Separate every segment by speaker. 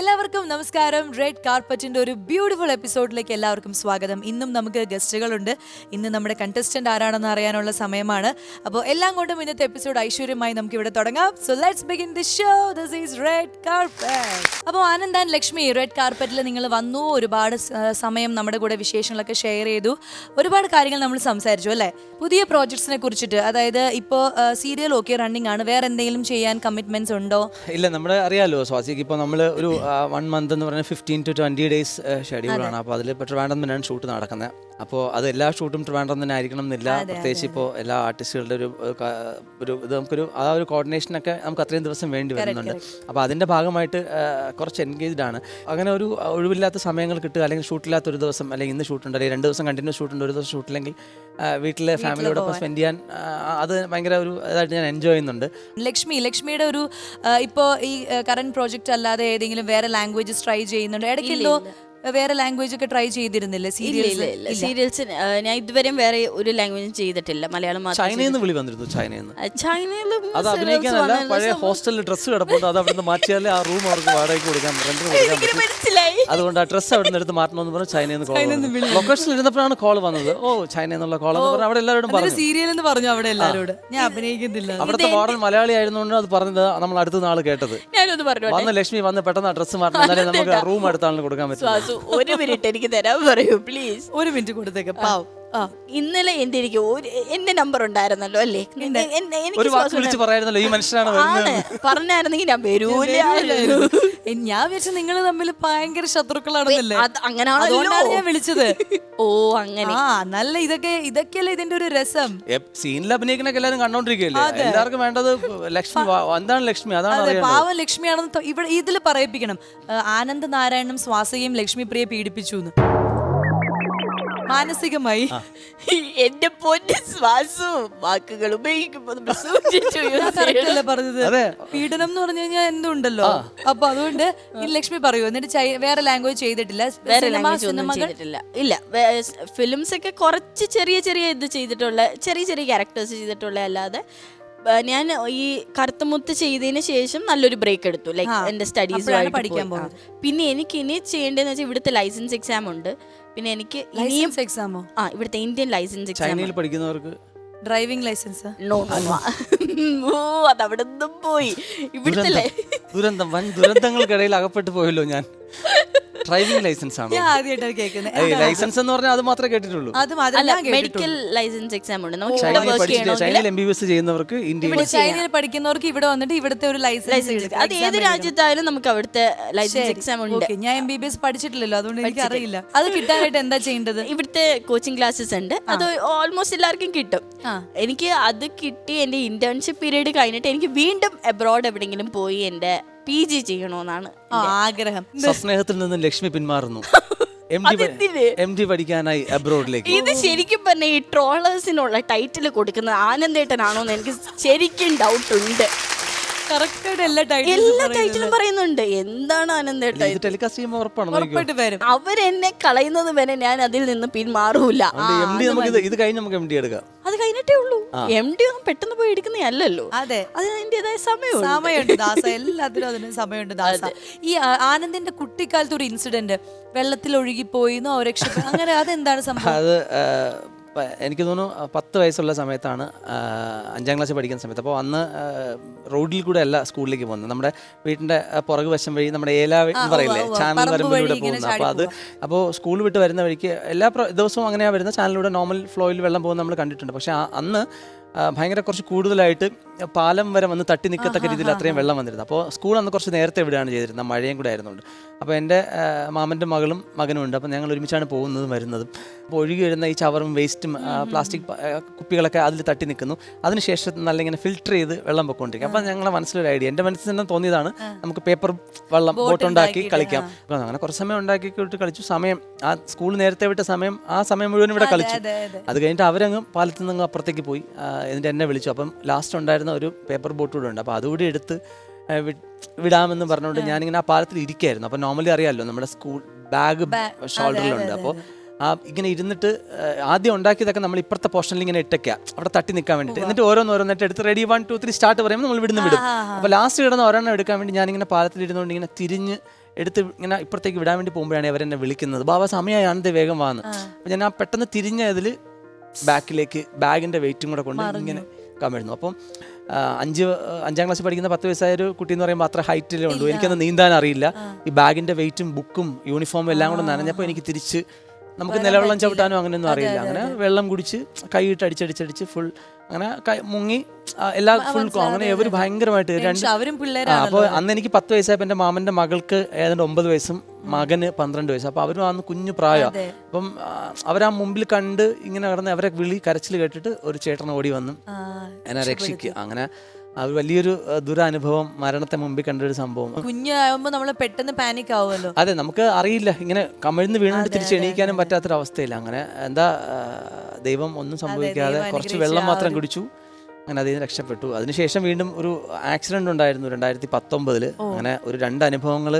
Speaker 1: എല്ലാവർക്കും നമസ്കാരം. റെഡ് കാർപ്പറ്റിന്റെ ഒരു ബ്യൂട്ടിഫുൾ എപ്പിസോഡിലേക്ക് എല്ലാവർക്കും സ്വാഗതം. ഇന്നും നമുക്ക് ഗസ്റ്റുകളുണ്ട്. ഇന്ന് നമ്മുടെ കണ്ടസ്റ്റന്റ് ആരാണെന്ന് അറിയാനുള്ള സമയമാണ്. അപ്പോൾ എല്ലാം കൊണ്ടും ഇന്നത്തെ എപ്പിസോഡ് ഐശ്വര്യമായി നമുക്ക് ഇവിടെ തുടങ്ങാം. So let's begin the show this is red carpet അപ്പോൾ ആനന്ദ് ആൻഡ് ലക്ഷ്മി റെഡ് കാർപ്പറ്റിൽ നിങ്ങൾ വന്നു. ഒരുപാട് സമയം നമ്മുടെ കൂടെ വിശേഷങ്ങളൊക്കെ ഷെയർ ചെയ്തു. ഒരുപാട് കാര്യങ്ങൾ നമ്മൾ സംസാരിച്ചു അല്ലേ? പുതിയ പ്രോജക്ട്സിനെ കുറിച്ചിട്ട്. അതായത് ഇപ്പോൾ സീരിയൽ ഓക്കെ റണ്ണിങ് ആണ്. വേറെ എന്തെങ്കിലും ചെയ്യാൻ കമ്മിറ്റ്മെന്റ്സ് ഉണ്ടോ?
Speaker 2: ഇല്ല നമ്മൾ അറിയാലോ സ്വാസിക്ക്. ഇപ്പോൾ നമ്മൾ ഒരു വൺ മന്ത് എന്ന് പറഞ്ഞാൽ ഫിഫ്റ്റീൻ ടു ട്വന്റി ഡേയ്സ് ഷെഡ്യൂളാണ് അപ്പോൾ അതിൽ ഇപ്പോൾ ട്രിവാൻഡ്രം തന്നെയാണ് ഷൂട്ട് നടക്കുന്നത് അപ്പോൾ അത് എല്ലാ ഷൂട്ടും ട്രിവാൻഡ്രം തന്നെ ആയിരിക്കണം എന്നില്ല. പ്രത്യേകിച്ച് ഇപ്പോൾ എല്ലാ ആർട്ടിസ്റ്റുകളുടെ ഒരു ഒരു ഇത് നമുക്കൊരു ആ ഒരു കോർഡിനേഷനൊക്കെ നമുക്ക് അത്രയും ദിവസം വേണ്ടി വരുന്നുണ്ട്. അപ്പോൾ അതിന്റെ ഭാഗമായിട്ട് കുറച്ച് എൻഗേജ്ഡ് ആണ്. അങ്ങനെ ഒരു ഒഴിവില്ലാത്ത സമയങ്ങൾ കിട്ടുക അല്ലെങ്കിൽ ഷൂട്ടില്ലാത്ത ഒരു ദിവസം അല്ലെങ്കിൽ ഇന്ന് ഷൂട്ടുണ്ട് അല്ലെങ്കിൽ രണ്ട് ദിവസം കണ്ടിന്യൂസ് ഷൂട്ടുണ്ട് ഒരു ദിവസം ഷൂട്ടില്ലെങ്കിൽ വീട്ടിലെ ഫാമിലിയോടൊപ്പം സ്പെൻഡ് ചെയ്യാൻ അത് ഭയങ്കര ഒരു ഇതായിട്ട് ഞാൻ എൻജോയ് ചെയ്യുന്നുണ്ട്.
Speaker 1: ലക്ഷ്മി ലക്ഷ്മിയുടെ ഒരു ഇപ്പോൾ ഈ കറണ്ട് പ്രോജക്റ്റ് അല്ലാതെ ഏതെങ്കിലും വേറെ ലാംഗ്വേജസ് ട്രൈ ചെയ്യുന്നുണ്ട്. ഇടയ്ക്ക് എന്തോ വേറെ ലാംഗ്വേജ് ഒക്കെ ട്രൈ ചെയ്തിരുന്നില്ലേ? സീരിയൽസ്
Speaker 3: സീരിയൽസ് ഞാൻ ഇതുവരെയും വേറെ ഒരു ലാംഗ്വേജും ചെയ്തിട്ടില്ല. മലയാളം മാത്രം
Speaker 2: ചൈനയിൽ നിന്ന് വിളി വന്നിരുന്നു ചൈനയിൽ നിന്ന്.
Speaker 3: ചൈനയിൽ
Speaker 2: അത് അഭിനയിക്കാനല്ല പഴയ ഹോസ്റ്റലിൽ ഡ്രസ്സ് കിടപ്പുണ്ട്. അത് അവിടുന്ന് മാറ്റിയാലേ ആ റൂം അവർക്ക് വാടകയ്ക്ക് കൊടുക്കാൻ റെന്റിന് കൊടുക്കാൻ പറ്റും. അതുകൊണ്ട് ആ ഡ്രസ്സ് അവിടെ നിന്ന് എടുത്ത് മാറ്റണമെന്ന് പറഞ്ഞ് ചൈനയിൽ നിന്ന് കോൾ ലൊക്കേഷനിൽ ഇരുന്നപ്പോഴാണ് കോൾ വന്നത്. ഓ ചൈന എന്നുള്ള കോൾ എന്ന് പറഞ്ഞാൽ അവിടെ എല്ലാവരും പറഞ്ഞു.
Speaker 1: സീരിയൽ എന്ന് പറഞ്ഞു അവിടെ എല്ലാവരോടും. ഞാൻ അഭിനയിക്കുന്നില്ല.
Speaker 2: അവിടുത്തെ മോഡൽ മലയാളി ആയിരുന്നുകൊണ്ട് അത് പറഞ്ഞത്. നമ്മൾ അടുത്ത നാൾ കേട്ടത്.
Speaker 3: ഞാനൊന്ന് പറഞ്ഞു
Speaker 2: വന്ന് ലക്ഷ്മി വന്ന് പെട്ടെന്ന് ആ ഡ്രസ്സ് മാറ്റണം. എന്നാലേ നമുക്ക് റൂം അടുത്താണ് കൊടുക്കാൻ പറ്റും
Speaker 3: ഒരു മിനിറ്റ് എനിക്ക് തരാൻ പറയൂ പ്ലീസ്
Speaker 1: ഒരു മിനിറ്റ് കൊടുത്തേക്ക്. പാവം.
Speaker 3: ഇന്നലെ എന്റെ എനിക്ക് എന്റെ നമ്പർ ഉണ്ടായിരുന്നല്ലോ അല്ലേ?
Speaker 2: ഒരു വാക്ക് വിളിച്ച് പറയായിരുന്നല്ലോ ഈ മനുഷ്യനാണ്
Speaker 3: ആണ്. പറഞ്ഞായിരുന്നെങ്കിൽ ഞാൻ വരൂല
Speaker 1: ഞാൻ വിചാരിച്ചു നിങ്ങൾ തമ്മിൽ ഭയങ്കര ശത്രുക്കളാണെന്നല്ലേ? അങ്ങനെയാണ് ഞാൻ വിളിച്ചത്.
Speaker 3: ഓ അങ്ങനെ.
Speaker 1: ആ നല്ല ഇതൊക്കെ ഇതൊക്കെയല്ലേ ഇതിന്റെ ഒരു രസം.
Speaker 2: സീനിൽ അഭിനയിക്കണൊക്കെ എല്ലാരും കണ്ടോണ്ടിരിക്കുകയല്ലേ? എല്ലാവർക്കും വേണ്ടത് ലക്ഷ്മി എന്താണ് ലക്ഷ്മി? അതാണ്
Speaker 1: അതെ പാവം ലക്ഷ്മിയാണെന്ന് ഇവിടെ ഇതിൽ പറയിപ്പിക്കണം. ആനന്ദ് നാരായണനും സ്വാസയും ലക്ഷ്മി പ്രിയെ പീഡിപ്പിച്ചു എന്ന് മാനസികമായി.
Speaker 3: എന്റെ പൊന്നെ ശ്വാസു വാക്കുകൾ
Speaker 1: ഉപയോഗിക്കുമ്പോൾ പറഞ്ഞത്? പീഡനം എന്ന് പറഞ്ഞു കഴിഞ്ഞാൽ എന്തുണ്ടല്ലോ? അപ്പൊ അതുകൊണ്ട് ലക്ഷ്മി പറയൂ എന്നിട്ട് വേറെ ലാംഗ്വേജ് ചെയ്തിട്ടില്ല.
Speaker 3: വേറെ ലാംഗ്വേജ് ഒന്നും ചെയ്തിട്ടില്ല. ഇല്ല. ഫിലിംസ് ഒക്കെ കുറച്ച് ചെറിയ ചെറിയ ഇത് ചെയ്തിട്ടുള്ള ചെറിയ ചെറിയ ക്യാരക്ടേഴ്സ് ചെയ്തിട്ടുള്ള അല്ലാതെ ഞാൻ ഈ കറുത്തമുത്ത് ചെയ്തതിന് ശേഷം നല്ലൊരു ബ്രേക്ക് എടുത്തു. ലൈക്ക് എന്റെ സ്റ്റഡീസ്
Speaker 1: പഠിക്കാൻ പോകുന്നത്.
Speaker 3: പിന്നെ എനിക്ക് ഇനി ചെയ്യേണ്ടതെന്ന് വെച്ചാൽ ഇവിടുത്തെ ലൈസൻസ് എക്സാം ഉണ്ട്. പിന്നെ എനിക്ക് ഇനിയും
Speaker 1: ലൈസൻസ് എക്സാമോ
Speaker 3: ആ ഇവിടുത്തെ ഇന്ത്യൻ ലൈസൻസ് എക്സാം
Speaker 2: ചൈനയിൽ പഠിക്കുന്നവർക്ക്?
Speaker 1: ഡ്രൈവിംഗ് ലൈസൻസ്
Speaker 3: നോ ഓ അത് അവിടെ നിന്നും പോയി. ഇവിടുത്തെ ലൈ-
Speaker 2: ദുരന്തം വൻ ദുരന്തങ്ങൾക്കിടയിൽ അകപ്പെട്ടു പോയല്ലോ ഞാൻ. ഡ്രൈവിംഗ് ലൈസൻസ് ആണ്?
Speaker 1: ഞാൻ ആദ്യമായിട്ടാണ് കേൾക്കുന്നത്
Speaker 2: ലൈസൻസ് എന്ന് പറഞ്ഞാൽ അത് മാത്രമേ കേട്ടിട്ടുള്ളൂ.
Speaker 1: അതും
Speaker 3: മെഡിക്കൽ ലൈസൻസ് എക്സാം ഉണ്ട്.
Speaker 2: ചൈനയിൽ എം ബി ബി എസ് ചെയ്യുന്നവർക്ക് ഇന്ത്യയിൽ
Speaker 1: ചൈനയിൽ പഠിക്കുന്നവർക്ക് ഇവിടെ വന്നിട്ട് ഇവിടുത്തെ ഒരു ലൈസൻസ്
Speaker 3: അത് ഏത് രാജ്യത്തായാലും നമുക്ക് അവിടുത്തെ ലൈസൻസ് എക്സാം ഉണ്ട്.
Speaker 1: ഞാൻ എം ബി ബി എസ് പഠിച്ചിട്ടില്ലല്ലോ അതുകൊണ്ട് എനിക്ക് അറിയില്ല. അത് കിട്ടാനായിട്ട് എന്താ ചെയ്യേണ്ടത്?
Speaker 3: ഇവിടുത്തെ കോച്ചിങ് ക്ലാസ്സസ് ഉണ്ട്. അത് ഓൾമോസ്റ്റ് എല്ലാവർക്കും കിട്ടും. എനിക്ക് അത് കിട്ടി എന്റെ ഇന്റേൺഷിപ്പ് പീരീഡ് കഴിഞ്ഞിട്ട് എനിക്ക് വീണ്ടും എബ്രോഡ് എവിടെയെങ്കിലും പോയി എന്റെ പി ജി ചെയ്യണമെന്നാണ്
Speaker 1: ആഗ്രഹം.
Speaker 2: സ്വസ്നേഹത്തിൽ നിന്ന് ലക്ഷ്മി പിന്മാറുന്നു. എം ഡി പഠിക്കാനായി അബ്രോഡിലേക്ക്
Speaker 3: ഇത് ശരിക്കും പറഞ്ഞ ഈ ട്രോളേഴ്സിനുള്ള ടൈറ്റിൽ കൊടുക്കുന്നത് ആനന്ദേട്ടനാണോ എന്ന് എനിക്ക് ശരിക്കും ഡൗട്ട് ഉണ്ട്.
Speaker 1: എല്ലാ ടൈറ്റിലും
Speaker 3: പറയുന്നുണ്ട്. എന്താണ്
Speaker 2: ടെലികാസ്റ്റ് ചെയ്യുമ്പോൾ ഉറപ്പാണ്.
Speaker 1: ഉറപ്പായിട്ട് വരും.
Speaker 3: അവരെന്നെ കളയുന്നത് വരെ ഞാൻ അതിൽ നിന്ന് പിന്മാറൂല.
Speaker 2: അതുകൊണ്ട് എം ഡി നമുക്ക് ഇത് ഇത് കഴിഞ്ഞ് നമുക്ക് എം ഡി എടുക്കാം.
Speaker 3: അത് കഴിഞ്ഞിട്ടേ ഉള്ളൂ. എം ഡി പെട്ടെന്ന് പോയി എടുക്കുന്ന അല്ലല്ലോ.
Speaker 1: അതെ.
Speaker 3: അതിന് അതിന്റെതായ സമയമുണ്ട്.
Speaker 1: സമയമുണ്ട് ദാസ. എല്ലാത്തിനും അതിന് സമയമുണ്ട് ദാസ. ഈ ആ- ആനന്ദിന്റെ കുട്ടിക്കാലത്ത് ഒരു ഇൻസിഡന്റ് വെള്ളത്തിൽ ഒഴുകിപ്പോയിന്നോ രക്ഷപ്പെട്ടു അങ്ങനെ അതെന്താണ് സംഭവം?
Speaker 2: അത് ആ, എനിക്ക് തോന്നുന്നു പത്ത് വയസ്സുള്ള സമയത്താണ് അഞ്ചാം ക്ലാസ്സിൽ പഠിക്കുന്ന സമയത്ത്. അപ്പോൾ അന്ന് റോഡിൽ കൂടെ അല്ല സ്കൂളിലേക്ക് പോകുന്നത്. നമ്മുടെ ആ, പുറകു വശം വഴി നമ്മുടെ ഏല എന്ന് പറയില്ലേ. ചാനൽ വരമ്പിലൂടെ പോകുന്നത്. അപ്പോൾ അത് അപ്പോൾ സ്കൂൾ വിട്ട് വരുന്ന വഴിക്ക് എല്ലാ ദിവസവും അങ്ങനെയാണ് വരുന്ന ചാനലിലൂടെ നോർമൽ ഫ്ലോയിൽ വെള്ളം പോകുന്നത് നമ്മൾ കണ്ടിട്ടുണ്ട്. പക്ഷേ അന്ന് ഭയങ്കര കുറച്ച് കൂടുതലായിട്ട് പാലം വരെ വന്ന് തട്ടി നിൽക്കത്തക്ക രീതിയിൽ അത്രയും വെള്ളം വന്നിരുന്നു. അപ്പോൾ സ്കൂൾ അന്ന് കുറച്ച് നേരത്തെ ഇവിടെയാണ് ചെയ്തിരുന്നത്. മഴയും കൂടെ ആയിരുന്നുണ്ട് അപ്പോൾ എന്റെ മാമന്റെ മകളും മകനും ഉണ്ട്. അപ്പോൾ ഞങ്ങൾ ഒരുമിച്ചാണ് പോകുന്നതും വരുന്നതും. അപ്പോൾ ഒഴുകി വരുന്ന ഈ ചവറും വേസ്റ്റും പ്ലാസ്റ്റിക് കുപ്പികളൊക്കെ അതിൽ തട്ടി നിൽക്കുന്നു. അതിനുശേഷം നല്ല ഇങ്ങനെ ഫിൽറ്റർ ചെയ്ത് വെള്ളം പൊക്കോണ്ടിരിക്കും. അപ്പോൾ ഞങ്ങളുടെ മനസ്സിലൊരു ഐഡിയ. എന്റെ മനസ്സിൽ തന്നെ തോന്നിയതാണ് നമുക്ക് പേപ്പർ വെള്ളം ബോട്ട് ഉണ്ടാക്കി കളിക്കാം. അപ്പോൾ അങ്ങനെ കുറച്ച് സമയം ഉണ്ടാക്കി വിട്ട് കളിച്ചു. സമയം ആ സ്കൂൾ നേരത്തെ വിട്ട സമയം ആ സമയം മുഴുവനും ഇവിടെ കളിച്ചു.
Speaker 1: അത്
Speaker 2: കഴിഞ്ഞിട്ട് അവരങ്ങ് പാലത്തിൽ നിന്ന് അപ്പുറത്തേക്ക് പോയി. എന്നിട്ട് എന്നെ വിളിച്ചു. അപ്പം ലാസ്റ്റ് ഉണ്ടായിരുന്ന ഒരു പേപ്പർ ബോട്ട് കൂടെ ഉണ്ട്. അപ്പോൾ അതുകൂടി എടുത്ത് വിടാമെന്ന് പറഞ്ഞുകൊണ്ട് ഞാനിങ്ങനെ ആ പാലത്തിൽ ഇരിക്കായിരുന്നു. അപ്പോൾ നോർമലി അറിയാമല്ലോ നമ്മുടെ സ്കൂൾ ബാഗ് ഷോൾഡറിലുണ്ട് അപ്പോൾ ആ ഇങ്ങനെ ഇരുന്നിട്ട് ആ, ആദ്യം ഉണ്ടാക്കിയതൊക്കെ നമ്മൾ ഇപ്പുറത്തെ പോർഷനിൽ ഇങ്ങനെ ഇട്ടേക്കുക അവിടെ തട്ടി നിൽക്കാൻ വേണ്ടിയിട്ട് എന്നിട്ട് ഓരോന്ന് ഓരോന്നിട്ട് എടുത്ത് ready one two three start പറയുമ്പോൾ നമ്മൾ ഇവിടുന്ന് വിടും. അപ്പോൾ ലാസ്റ്റ് ഇടുന്ന ഒരെണ്ണം എടുക്കാൻ വേണ്ടി ഞാനിങ്ങനെ പാലത്തിൽ ഇരുന്നുകൊണ്ട് ഇങ്ങനെ തിരിഞ്ഞ് എടുത്ത് ഇങ്ങനെ ഇപ്പുറത്തേക്ക് വിടാൻ വേണ്ടി പോകുമ്പോഴാണ് അവരെന്നെ വിളിക്കുന്നത്. ബാബ സമയമാണ് ഇത് വേഗം വന്ന് അപ്പോൾ ഞാൻ ആ പെട്ടെന്ന് തിരിഞ്ഞതിൽ ബാക്കിലേക്ക് ബാഗിന്റെ വെയിറ്റും കൂടെ കൊണ്ട് ഇങ്ങനെ കമിഴ്ന്നു. അപ്പം ആ, അഞ്ച് അഞ്ചാം ക്ലാസ്സിൽ പഠിക്കുന്ന പത്ത് വയസ്സായ ഒരു കുട്ടി എന്ന് പറയുമ്പോൾ അത്ര ഹൈറ്റിലേ ഉള്ളൂ. എനിക്കത് നീന്താൻ അറിയില്ല. ഈ ബാഗിന്റെ വെയിറ്റും ബുക്കും യൂണിഫോമും എല്ലാം കൂടെ നനഞ്ഞപ്പോൾ എനിക്ക് തിരിച്ച് നമുക്ക് നിലവെള്ളം ചവിട്ടാനോ അങ്ങനെയൊന്നും അറിയില്ല. അങ്ങനെ വെള്ളം കുടിച്ച് കൈയിട്ട് അടിച്ചടിച്ചടിച്ച് ഫുൾ അങ്ങനെ മുങ്ങി എല്ലാ ഫുൾ അങ്ങനെ അവർ ഭയങ്കരമായിട്ട് രണ്ട് അപ്പോൾ അന്ന് എനിക്ക് പത്ത് വയസ്സായപ്പോൾ എന്റെ മാമന്റെ മകൾക്ക് ഏതാണ്ട് ഒമ്പത് വയസ്സും മകന് പന്ത്രണ്ട് വയസ്സും. അപ്പോൾ അവരും അന്ന് കുഞ്ഞു പ്രായം
Speaker 1: അതെ.
Speaker 2: അപ്പം അവരാ മുമ്പിൽ കണ്ട് ഇങ്ങനെ കിടന്ന് അവരെ വിളി കരച്ചിൽ കേട്ടിട്ട് ഒരു ചേട്ടൻ ഓടി വന്നു. എന്നെ രക്ഷിക്കുക. അങ്ങനെ അത് വലിയൊരു ദുരനുഭവം മരണത്തെ മുമ്പിൽ കണ്ടൊരു സംഭവം.
Speaker 1: കുഞ്ഞാകുമ്പോ നമ്മൾ പെട്ടെന്ന് പാനിക് ആവുമല്ലോ.
Speaker 2: അതെ നമുക്ക് അറിയില്ല. ഇങ്ങനെ കമിഴ്ന്ന് വീണിട്ട് തിരിച്ച് എണീക്കാനും പറ്റാത്തൊരവസ്ഥയില്ല അങ്ങനെ എന്താ ദൈവം ഒന്നും സംഭവിക്കാതെ കുറച്ച് വെള്ളം മാത്രം കുടിച്ചു. അങ്ങനെ അതിൽ നിന്ന് രക്ഷപ്പെട്ടു. അതിനുശേഷം വീണ്ടും ഒരു ആക്സിഡന്റ് ഉണ്ടായിരുന്നു രണ്ടായിരത്തി പത്തൊമ്പതിൽ അങ്ങനെ ഒരു രണ്ട് അനുഭവങ്ങൾ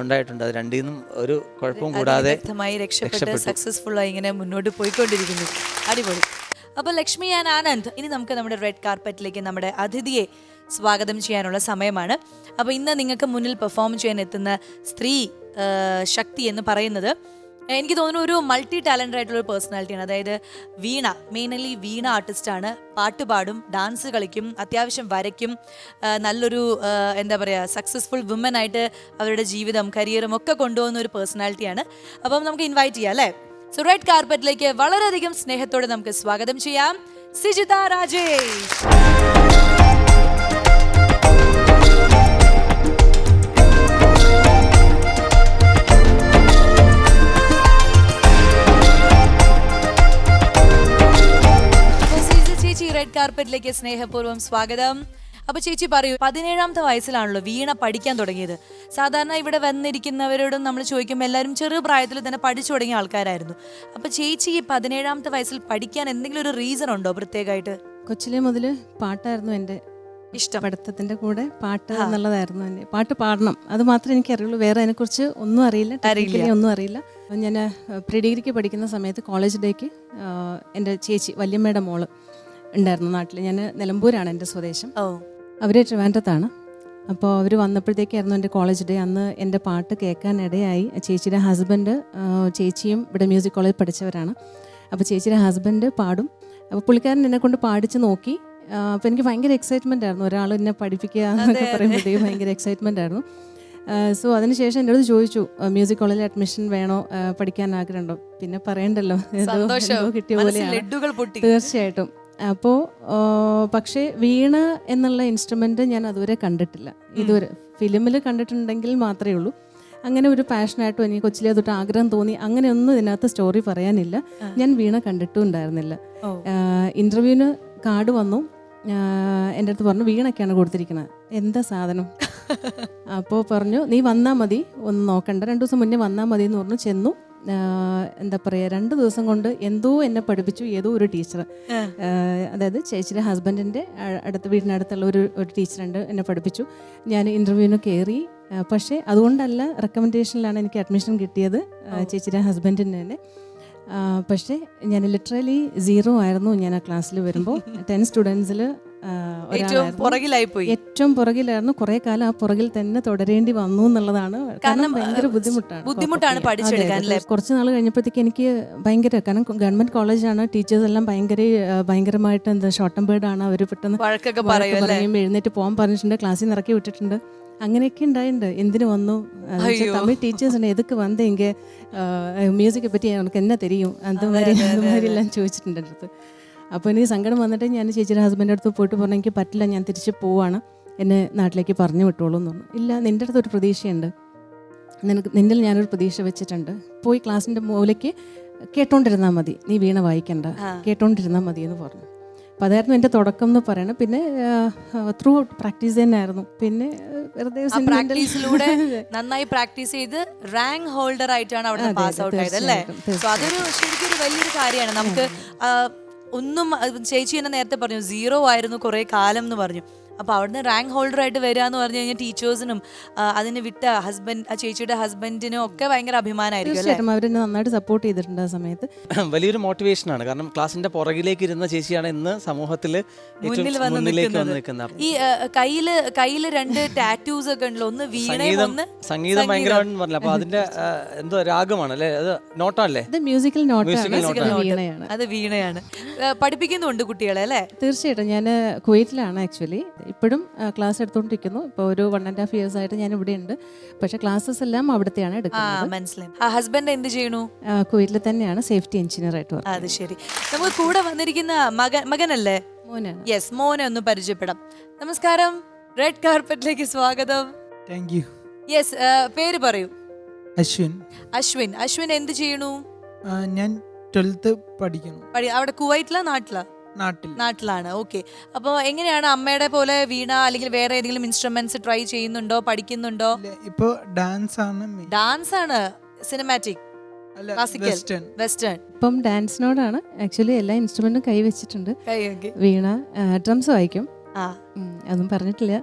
Speaker 2: ഉണ്ടായിട്ടുണ്ട്. അത് രണ്ടിൽ നിന്നും ഒരു കുഴപ്പവും കൂടാതെ
Speaker 1: രക്ഷപ്പെട്ട് സക്സസ്ഫുൾ ആയി ഇങ്ങനെ മുന്നോട്ട് പോയിക്കൊണ്ടിരിക്കുന്നു. അടിപൊളി. അപ്പൊ ലക്ഷ്മി ആൻഡ് ആനന്ദ് ഇനി നമുക്ക് നമ്മുടെ റെഡ് കാർപ്പറ്റിലേക്ക് നമ്മുടെ അതിഥിയെ സ്വാഗതം ചെയ്യാനുള്ള സമയമാണ്. അപ്പോൾ ഇന്ന് നിങ്ങൾക്ക് മുന്നിൽ പെർഫോം ചെയ്യാൻ എത്തുന്ന സ്ത്രീ ശക്തി എന്ന് പറയുന്നത് എനിക്ക് തോന്നുന്നു ഒരു മൾട്ടി ടാലന്റഡ് ആയിട്ടുള്ള ഒരു പേഴ്സണാലിറ്റിയാണ് അതായത് വീണ മെയിനലി വീണ ആർട്ടിസ്റ്റാണ് പാട്ട് പാടും ഡാൻസ് കളിക്കും അത്യാവശ്യം വരയ്ക്കും നല്ലൊരു എന്താ പറയുക സക്സസ്ഫുൾ വുമൻ ആയിട്ട് അവരുടെ ജീവിതം കരിയറും ഒക്കെ കൊണ്ടുപോകുന്ന ഒരു പേഴ്സണാലിറ്റിയാണ് അപ്പം നമുക്ക് ഇൻവൈറ്റ് ചെയ്യാം അല്ലേ? സോ റെഡ് കാർപ്പറ്റിലേക്ക് വളരെയധികം സ്നേഹത്തോടെ നമുക്ക് സ്വാഗതം ചെയ്യാം. സിജിത രാജേഷ്. അപ്പൊ സിജി ചേച്ചി റെഡ് കാർപ്പറ്റിലേക്ക് സ്നേഹപൂർവം സ്വാഗതം. അപ്പൊ ചേച്ചി പറയൂ പതിനേഴാമത്തെ വയസ്സിലാണല്ലോ വീണ പഠിക്കാൻ തുടങ്ങിയത്. സാധാരണ ഇവിടെ വന്നിരിക്കുന്നവരോടും നമ്മൾ ചോദിക്കുമ്പോൾ എല്ലാവരും ചെറു പ്രായത്തിൽ തന്നെ പഠിച്ചു തുടങ്ങിയ ആൾക്കാരായിരുന്നു. അപ്പൊ ചേച്ചി ഈ പതിനേഴാമത്തെ വയസ്സിൽ പഠിക്കാൻ എന്തെങ്കിലും ഒരു റീസൺ ഉണ്ടോ പ്രത്യേകമായിട്ട്?
Speaker 4: കൊച്ചിലെ മുതൽ പാട്ടായിരുന്നു എന്റെ
Speaker 1: ഇഷ്ടം.
Speaker 4: പഠിത്തത്തിന്റെ കൂടെ പാട്ട് എന്നുള്ളതായിരുന്നു എന്റെ. പാട്ട് പാടണം. അത് മാത്രമേ എനിക്ക് അറിയുള്ളൂ വേറെ അതിനെക്കുറിച്ച് ഒന്നും അറിയില്ല. ടെക്നിക്കലി ഒന്നും അറിയില്ല. ഞാൻ പ്രീ ഡിഗ്രിക്ക് പഠിക്കുന്ന സമയത്ത് കോളേജ് ഡേക്ക് എന്റെ ചേച്ചി വല്യമ്മയുടെ മോൾ ഉണ്ടായിരുന്നു നാട്ടിൽ ഞാൻ നിലമ്പൂരാണ് എന്റെ സ്വദേശം. അവർ ട്രിവാൻഡത്താണ് അപ്പോൾ അവർ വന്നപ്പോഴത്തേക്കായിരുന്നു എന്റെ കോളേജ് ഡേ അന്ന് എന്റെ പാട്ട് കേൾക്കാനിടയായി ചേച്ചിയുടെ ഹസ്ബൻഡ് ചേച്ചിയും ഇവിടെ മ്യൂസിക് കോളേജിൽ പഠിച്ചവരാണ്. അപ്പോൾ ചേച്ചിയുടെ ഹസ്ബൻഡ് പാടും. അപ്പോൾ പുള്ളിക്കാരൻ എന്നെ കൊണ്ട് പാടിച്ച് നോക്കി. അപ്പോൾ എനിക്ക് ഭയങ്കര എക്സൈറ്റ്മെന്റ് ആയിരുന്നു. ഒരാൾ എന്നെ പഠിപ്പിക്കുക എന്നൊക്കെ പറയുമ്പോഴത്തേക്ക് ഭയങ്കര എക്സൈറ്റ്മെന്റ് ആയിരുന്നു. സോ അതിനുശേഷം എന്റെ അടുത്ത് ചോദിച്ചു മ്യൂസിക് കോളേജിൽ അഡ്മിഷൻ വേണോ? പഠിക്കാൻ ആഗ്രഹമുണ്ടോ? പിന്നെ പറയണ്ടല്ലോ കിട്ടിയ പോലെയാണ്. തീർച്ചയായിട്ടും. അപ്പോൾ പക്ഷേ വീണ എന്നുള്ള ഇൻസ്ട്രുമെന്റ് ഞാൻ അതുവരെ കണ്ടിട്ടില്ല. ഇതുവരെ ഫിലിമിൽ കണ്ടിട്ടുണ്ടെങ്കിൽ മാത്രമേ ഉള്ളൂ. അങ്ങനെ ഒരു പാഷനായിട്ടും എനിക്ക് കൊച്ചിലെ തൊട്ട് ആഗ്രഹം തോന്നി. അങ്ങനെയൊന്നും ഇതിനകത്ത് സ്റ്റോറി പറയാനില്ല. ഞാൻ വീണ കണ്ടിട്ടും ഉണ്ടായിരുന്നില്ല. ഇന്റർവ്യൂവിന് കാർഡ് വന്നു. എന്റെ അടുത്ത് പറഞ്ഞു വീണൊക്കെയാണ് കൊടുത്തിരിക്കുന്നത്. എന്താ സാധനം? അപ്പോൾ പറഞ്ഞു നീ വന്നാൽ മതി. ഒന്ന് നോക്കണ്ട. രണ്ടു ദിവസം മുന്നേ വന്നാൽ മതി എന്ന് പറഞ്ഞു. ചെന്നു. എന്താ പറയുക രണ്ട് ദിവസം കൊണ്ട് എന്തോ എന്നെ പഠിപ്പിച്ചു ഏതോ ഒരു ടീച്ചർ അതായത് ചേച്ചിയുടെ ഹസ്ബൻഡിന്റെ അടുത്ത വീടിനടുത്തുള്ള ഒരു ഒരു ടീച്ചറുണ്ട് എന്നെ പഠിപ്പിച്ചു. ഞാൻ ഇന്റർവ്യൂവിന് കയറി പക്ഷേ അതുകൊണ്ടല്ല റെക്കമെൻഡേഷനിലാണ് എനിക്ക് അഡ്മിഷൻ കിട്ടിയത് ചേച്ചിയുടെ ഹസ്ബൻഡിന് തന്നെ. പക്ഷേ ഞാൻ ലിറ്ററലി സീറോ ആയിരുന്നു ഞാൻ ആ ക്ലാസ്സിൽ വരുമ്പോൾ. ടെൻ സ്റ്റുഡൻസിൽ
Speaker 1: ഏറ്റവും പുറകിലായി പോയി
Speaker 4: ഏറ്റവും പുറകിലായിരുന്നു. കുറെ കാലം ആ പുറകിൽ തന്നെ തുടരേണ്ടി വന്നു എന്നുള്ളതാണ്. കാരണം ഭയങ്കര ബുദ്ധിമുട്ടാണ്
Speaker 1: ബുദ്ധിമുട്ടാണ് പഠിച്ചെടുക്കാൻ,
Speaker 4: കുറച്ച് നാൾ കഴിഞ്ഞപ്പോഴത്തേക്ക് എനിക്ക് ഭയങ്കര കാരണം ഗവൺമെന്റ് കോളേജാണ് ടീച്ചേഴ്സ് എല്ലാം ഭയങ്കര ഭയങ്കരമായിട്ട് എന്താ ഷോർട്ട് ബേർഡ് ആണ്. അവർ പെട്ടെന്ന്
Speaker 1: പറയും
Speaker 4: എഴുന്നേറ്റ് പോകാൻ പറഞ്ഞിട്ടുണ്ട് ക്ലാസ്സിൽ നിന്ന് ഇറക്കി വിട്ടിട്ടുണ്ട്. അങ്ങനെയൊക്കെ ഉണ്ടായിട്ടുണ്ട്. എന്തിനു വന്നു? തമിഴ് ടീച്ചേഴ്സ് ഉണ്ട്. എതുക്ക് വന്നെങ്കിൽ മ്യൂസിക്കെ പറ്റി എനിക്ക് എന്നാ തെരിയും. അതുമാതിരി അതുമാതിരി എല്ലാം ചോദിച്ചിട്ടുണ്ട് അടുത്ത്. അപ്പോൾ എനിക്ക് സങ്കടം വന്നിട്ട് ഞാൻ ചേച്ചിയുടെ ഹസ്ബൻഡ് അടുത്ത് പോയിട്ട് പറഞ്ഞു എനിക്ക് പറ്റില്ല ഞാൻ തിരിച്ച് പോവാണ്. എന്നെ നാട്ടിലേക്ക് പറഞ്ഞു വിട്ടോളൂ എന്ന് പറഞ്ഞു. ഇല്ല നിന്റെ അടുത്ത് ഒരു പ്രതീക്ഷയുണ്ട്. നിനക്ക് നിന്നിൽ ഞാനൊരു പ്രതീക്ഷ വെച്ചിട്ടുണ്ട്. പോയി ക്ലാസ്സിന്റെ മൂലയ്ക്ക് കേട്ടോണ്ടിരുന്നാൽ മതി. നീ വീണ വായിക്കണ്ട. കേട്ടോണ്ടിരുന്നാൽ മതി എന്ന് പറഞ്ഞു. അപ്പോൾ അതായിരുന്നു എന്റെ തുടക്കം എന്ന് പറയണം. പിന്നെ ത്രൂ ഔട്ട് പ്രാക്ടീസ് തന്നെയായിരുന്നു. പിന്നെ വെറുതെ
Speaker 1: പ്രാക്ടീസിലൂടെ നന്നായി പ്രാക്ടീസ് ചെയ്ത് റാങ്ക് ഹോൾഡർ ആയിട്ടാണ് അവിടെ പാസ് ഔട്ട് ആയത് അല്ലേ? അതൊരു ശരിക്കും ഒരു വലിയൊരു കാര്യമാണ്. നമുക്ക് ഒന്നും ചേച്ചി തന്നെ നേരത്തെ പറഞ്ഞു സീറോ ആയിരുന്നു കുറേ കാലം എന്ന് പറഞ്ഞു. അപ്പൊ അവിടുന്ന് റാങ്ക് ഹോൾഡറായിട്ട് വരിക എന്ന് പറഞ്ഞു കഴിഞ്ഞാൽ ടീച്ചേഴ്സിനും അതിന് വിട്ട ഹസ്ബൻഡ് ആ ചേച്ചിയുടെ ഹസ്ബൻഡിനും ഒക്കെ ഭയങ്കര അഭിമാനമായിരിക്കും
Speaker 4: അവർ നന്നായിട്ട് സപ്പോർട്ട് ചെയ്തിട്ടുണ്ട് ആ സമയത്ത്.
Speaker 2: വലിയൊരു മോട്ടിവേഷനാണ് കാരണം ക്ലാസിന്റെ പുറകിലേക്ക് ഇരുന്ന ചേച്ചിയാണ് ഇന്ന് സമൂഹത്തിൽ
Speaker 1: മുന്നിൽ വന്ന് നിൽക്കുന്നത്. ഈ കയ്യിൽ കയ്യിൽ കയ്യിൽ രണ്ട് ടാറ്റൂസ് ഒക്കെ ഉണ്ടല്ലോ ഒന്ന് വീണയും
Speaker 2: സംഗീതം
Speaker 1: ഒന്ന്
Speaker 2: സംഗീതം ഭയങ്കരമാണെന്ന് പറഞ്ഞില്ല? അപ്പൊ അതിന്റെ എന്തോ രാഗമാണ് അല്ലേ? അത് നോട്ടല്ലേ
Speaker 4: ഇത് മ്യൂസിക്കൽ
Speaker 2: Musical
Speaker 4: നോട്ടാണ്
Speaker 2: ആണ്.
Speaker 1: അത് വീണയാണ്. പഠിപ്പിക്കുന്നുണ്ട് കുട്ടികളെ അല്ലേ?
Speaker 4: തീർച്ചയായിട്ടും. ഞാൻ കുവൈറ്റിലാണ് ആക്ച്വലി ഇപ്പോഴും ക്ലാസ് എടുത്തുകൊണ്ടിരിക്കുന്നു. ഇപ്പോൾ ഒരു വൺ ആൻഡ് ഹാഫ് ഇയേഴ്സ് ആയിട്ട് ഞാൻ ഇവിടെ ഉണ്ട് പക്ഷേ ക്ലാസ്സസ് എല്ലാം അവിടത്തെയാണ് എടുക്കുന്നത്.
Speaker 1: മനസ്സിലായി. ഹസ്ബൻഡ് എന്ത് ചെയ്യണു?
Speaker 4: കുവൈറ്റിൽ തന്നെയാണ് സേഫ്റ്റി എഞ്ചിനീയർ ആയിട്ട്
Speaker 1: അത് ശരി. നമുക്ക് കൂടെ വന്നിരിക്കുന്ന മകൻ മകനല്ലേ?
Speaker 4: മോനാണ്.
Speaker 1: യെസ് മോനെ ഒന്ന് പരിചയപ്പെടാം. നമസ്കാരം. റെഡ് കാർപ്പറ്റിലേക്ക് സ്വാഗതം.
Speaker 5: താങ്ക് യു
Speaker 1: യെസ് പേര് പറയൂ.
Speaker 5: അശ്വിൻ.
Speaker 1: അശ്വിൻ. അശ്വിൻ എന്ത് ചെയ്യണു?
Speaker 5: ഞാൻ ട്വൽത്ത് പഠിക്കുന്നു.
Speaker 1: പഠി- അവിടെ കുവൈറ്റിലാ നാട്ടിലാ?
Speaker 5: നാട്ടിൽ.
Speaker 1: നാട്ടിലാണ്. ഓക്കെ. അപ്പോൾ എങ്ങനെയാണ് അമ്മയുടെ പോലെ വീണ അല്ലെങ്കിൽ വേറെ ഏതെങ്കിലും ഇൻസ്ട്രുമെന്റ്സ് ട്രൈ ചെയ്യുന്നുണ്ടോ പഠിക്കുന്നുണ്ടോ?
Speaker 5: ഇപ്പൊ ഡാൻസ് ആണ്
Speaker 1: ഡാൻസ് ആണ് സിനിമാറ്റിക് ക്ലാസിക്കൽ
Speaker 5: വെസ്റ്റേൺ
Speaker 1: വെസ്റ്റേൺ
Speaker 4: ഇപ്പം ഡാൻസിനോടാണ് ആക്ച്വലി എല്ലാ ഇൻസ്ട്രുമെന്റും കൈവച്ചിട്ടുണ്ട് വീണ ഡ്രംസ് വായിക്കും.
Speaker 1: ആ.
Speaker 4: ഉം, അതൊന്നും പറഞ്ഞിട്ടില്ല.